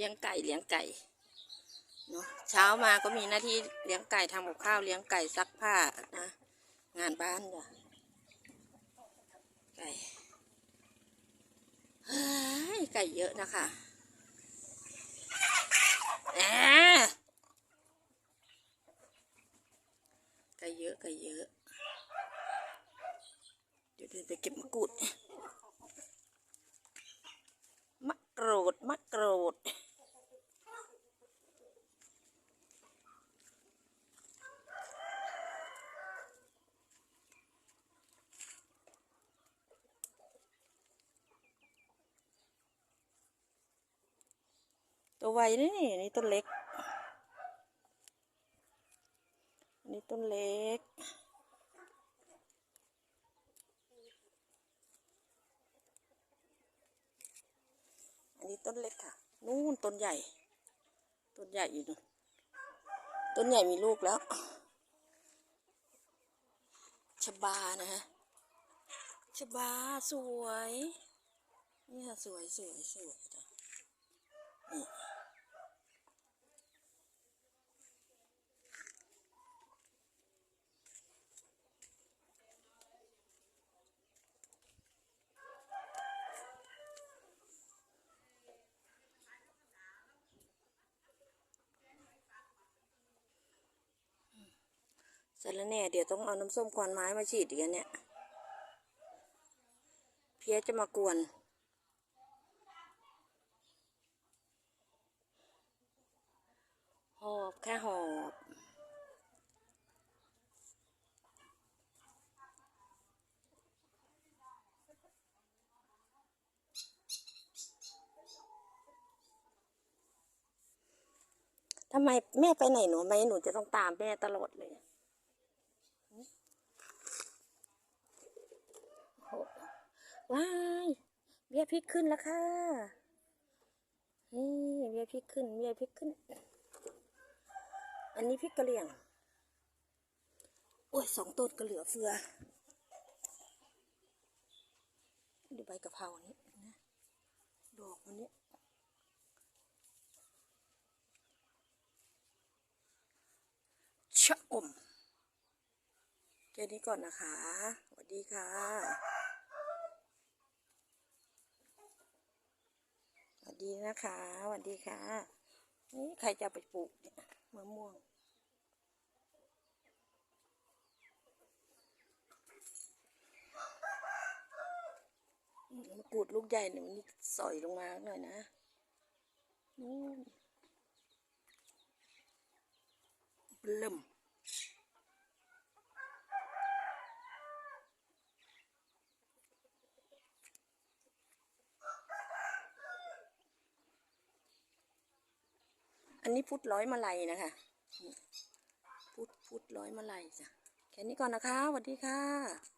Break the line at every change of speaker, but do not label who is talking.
เลี้ยงไก่เลี้ยงไก่เนาะเช้ามาก็มีหน้าที่เลี้ยงไก่ทำกับข้าวเลี้ยงไก่ซักผ้านะ งานบ้านจ้ะไก่เฮ้ยไก่เยอะนะคะแหมไก่เยอะไก่เยอะ เดี๋ยวเดินไปเก็บมะกรูดมะกรูดมะกรูด ตัวไวนี่นี่นี่ต้นเล็ก อันนี้ต้นเล็ก อันนี้ต้นเล็กค่ะ นู่นต้นใหญ่ ต้นใหญ่อยู่นู่นต้นใหญ่มีลูกแล้ว ชบานะฮะ ชบาสวย นี่ค่ะสวยสวยสวยจ้ะนี่ เสร็จแล้วเนี่ยเดี๋ยวต้องเอาน้ำส้มควันไม้มาฉีดอีกันเนี่ย เพี้ยจะมากวน หอบแค่หอบทำไมแม่ไปไหนหนูไหมหนูจะต้องตามแม่ตลอดเลยหึโอ้ ว้ายเบี้ยพริกขึ้นแล้วค่ะนี่เบี้ยพริกขึ้นเบี้ยพริกขึ้น อันนี้พริกกะเหรี่ยง โอ้ยสองต้นก็เหลือเฟือ ดูใบกะเพรานี้นะดอกมันนี้ชะอมแค่นี้ก่อนนะคะ สวัสดีค่ะ สวัส ดีนะคะสวัสดีค่ะนี่ใครจะไปปลูกเนี่ยมะม่วง มะกรูดลูกใหญ่เนี่ยมันนี่สอยลงมาหน่อยนะนู่นเบิ่ม อันนี้พุทธร้อยมาลัยนะคะ พุทธพุทธร้อยมาลัยจ้ะ แค่นี้ก่อนนะคะสวัสดีค่ะ